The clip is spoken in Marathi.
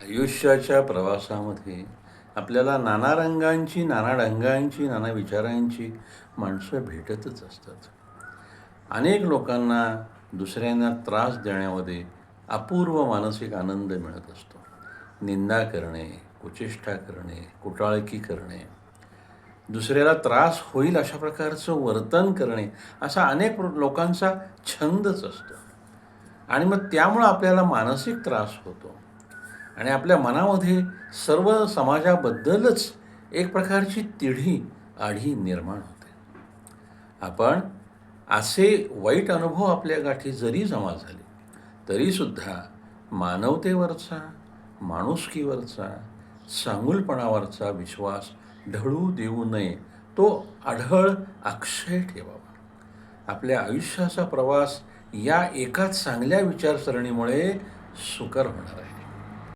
आयुष्याच्या प्रवासामध्ये आपल्याला नाना रंगांची नाना ढंगांची नाना विचारांची माणसं भेटतच असतात. अनेक लोकांना दुसऱ्यांना त्रास देण्यामध्ये अपूर्व मानसिक आनंद मिळत असतो. निंदा करणे कुचेष्टा करणे कुटाळकी करणे दुसऱ्याला त्रास होईल अशा प्रकारचं वर्तन करणे असा अनेक लोकांचा छंदच असतो. आणि मग त्यामुळं आपल्याला मानसिक त्रास होतो. आणि आपल्या मनामध्ये सर्व समाजाबद्दलच एक प्रकारची तिढी आढी निर्माण होते. आपण असे वाईट अनुभव आपल्या गाठी जरी जमा झाले तरीसुद्धा मानवतेवरचा माणुसकीवरचा चांगुलपणावरचा विश्वास ढळू देऊ नये तो आढळ अक्षय ठेवावा. आपल्या आयुष्याचा प्रवास या एका चांगल्या विचारसरणीमुळे सुकर होणार आहे.